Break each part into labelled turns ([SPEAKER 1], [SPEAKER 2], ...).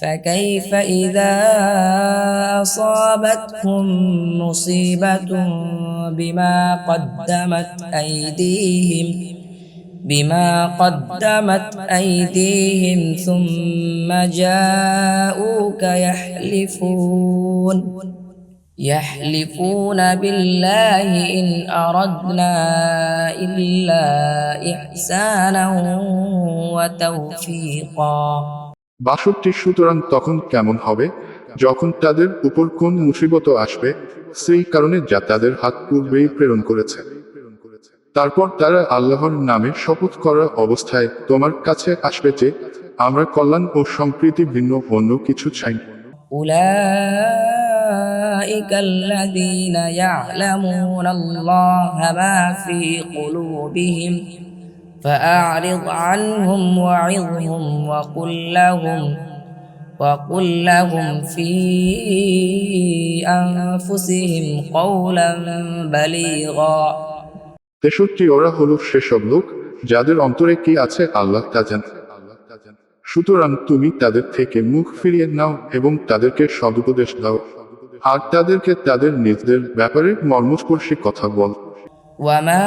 [SPEAKER 1] فكيف إذا أصابتهم مصيبة بما قدمت أيديهم بما قدمت أيديهم ثم جاءوك يحلفون يحلفون بالله إن أردنا إلا إحسانا وتوفيقا.
[SPEAKER 2] বাষট্টি সুতরাং তখন কেমন হবে যখন তাদের উপর কোন মুসিবত আসবে সেই কারণে যা তাদের হাত পূর্বেই প্রেরণ করেছে তারপর তারা আল্লাহর নামে শপথ করার অবস্থায় তোমার কাছে আসবে যে আমরা কল্যাণ ও সম্প্রীতি ভিন্ন অন্য কিছু চাই না।
[SPEAKER 1] أولئك الذين يعلمون الله ما في قلوبهم فأعرض عنهم وعظهم وقل لهم وقل لهم في أنفسهم قولا بليغا
[SPEAKER 2] তেষট্টি ওরা হলো সেসব লোক যাদের অন্তরে কি আছে আল্লাহ তা জানে সুতরাং তুমি তাদের থেকে মুখ ফিরিয়ে নাও এবং তাদেরকে সদুপদেশ দাও আর তাদেরকে তাদের নিজেদের ব্যাপারে মর্মস্পর্শী কথা বল
[SPEAKER 1] وما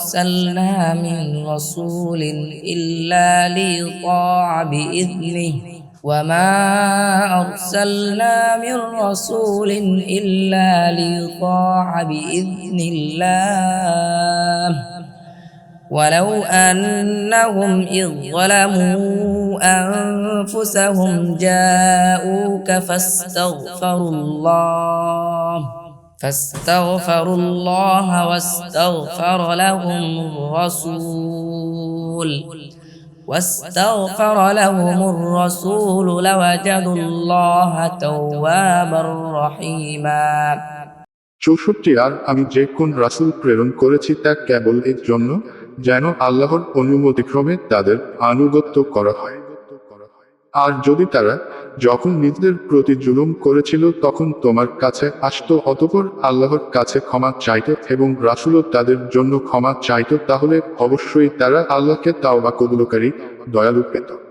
[SPEAKER 1] أرسلنا من رسول إلا ليطاع بإذنه. وما أرسلنا من رسول إلا ليطاع بإذن الله. ولو أنهم إذ ظلموا أنفسهم جاءوك فاستغفروا الله. فاستغفروا الله واستغفر لهم الرسول واستغفر لهم الرسول لوجدوا الله توابا رحيما
[SPEAKER 2] চৌষট্টি আর আমি যে কোন রাসূল প্রেরণ করেছি তা কেবল এর জন্য যেন আল্লাহর অনুমতিক্রমে তাদের আনুগত্য করা হয় আর যদি তারা যখন নিজেদের প্রতি জুলুম করেছিল, তখন তোমার কাছে আসত, অতপর আল্লাহর কাছে ক্ষমা চাইত এবং রাসুলও তাদের জন্য ক্ষমা চাইত, তাহলে অবশ্যই তারা আল্লাহকে তাও বা কবুলকারী, দয়ালু পেত।